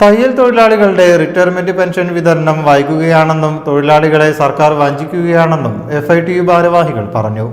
തയ്യൽ തൊഴിലാളികളുടെ retirement pension വിതരണം വൈകുകയാണെന്നും തൊഴിലാളികളെ സർക്കാർ വഞ്ചിക്കുകയാണെന്നും എഫ് ഐ ടി യു ഭാരവാഹികൾ പറഞ്ഞു.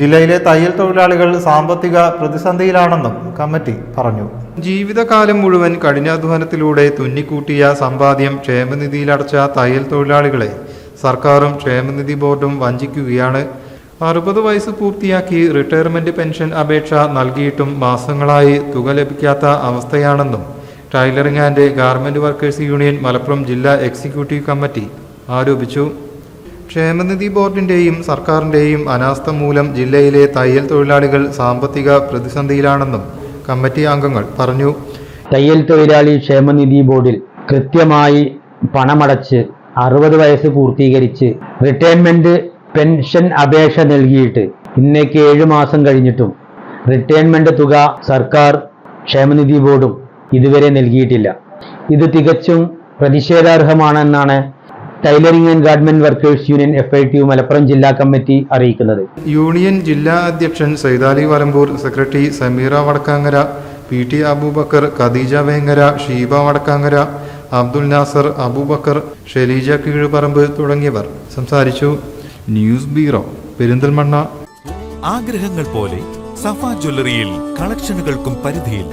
ജില്ലയിലെ തയ്യൽ തൊഴിലാളികൾ സാമ്പത്തിക പ്രതിസന്ധിയിലാണെന്നും കമ്മിറ്റി പറഞ്ഞു. ജീവിതകാലം മുഴുവൻ കഠിനാധ്വാനത്തിലൂടെ തുന്നിക്കൂട്ടിയ സമ്പാദ്യം ക്ഷേമനിധിയിലടച്ച തയ്യൽ തൊഴിലാളികളെ സർക്കാരും ക്ഷേമനിധി ബോർഡും വഞ്ചിക്കുകയാണ്. അറുപത് വയസ്സ് പൂർത്തിയാക്കി റിട്ടയർമെന്റ് പെൻഷൻ അപേക്ഷ നൽകിയിട്ടും മാസങ്ങളായി തുക ലഭിക്കാത്ത അവസ്ഥയാണെന്നും tailoring and garment workers union Malappuram ജില്ലാ എക്സിക്യൂട്ടീവ് കമ്മിറ്റി ആരോപിച്ചു. ക്ഷേമനിധി ബോർഡിന്റെയും സർക്കാരിന്റെയും അനാസ്ഥ മൂലം ജില്ലയിലെ തയ്യൽ തൊഴിലാളികൾ സാമ്പത്തിക പ്രതിസന്ധിയിലാണെന്നും കമ്മിറ്റി അംഗങ്ങൾ പറഞ്ഞു. തയ്യൽ തൊഴിലാളി ക്ഷേമനിധി ബോർഡിൽ കൃത്യമായി പണമടച്ച് അറുപത് വയസ്സ് പൂർത്തീകരിച്ച് റിട്ടയർമെന്റ് പെൻഷൻ അപേക്ഷ നൽകിയിട്ട് ഇന്നേക്ക് ഏഴ് മാസം കഴിഞ്ഞിട്ടും റിട്ടയർമെന്റ് തുക സർക്കാർ ക്ഷേമനിധി ബോർഡും ഇതുവരെ നൽകിയിട്ടില്ല. ഇത് തികച്ചും പ്രതിഷേധാർഹമാണെന്നാണ് tailoring and garment workers union F I T Malappuram ജില്ലാ കമ്മിറ്റി അറിയിക്കുന്നത്. യൂണിയൻ ജില്ലാ അധ്യക്ഷൻ Saithali Valambur secretary Sameera Vadakkangara P T Abubakar Khadeeja Vengara Sheeba Vadakkangara Abdul Nasar Abubakar Shaleeja Keezhuparamba തുടങ്ങിയവർ സംസാരിച്ചു. News bureau Perinthalmanna. ആഗ്രഹങ്ങൾ പോലെ സഫ ജ്വല്ലറിയിൽ കളക്ഷനുകൾക്കും പരിധിയില്ല.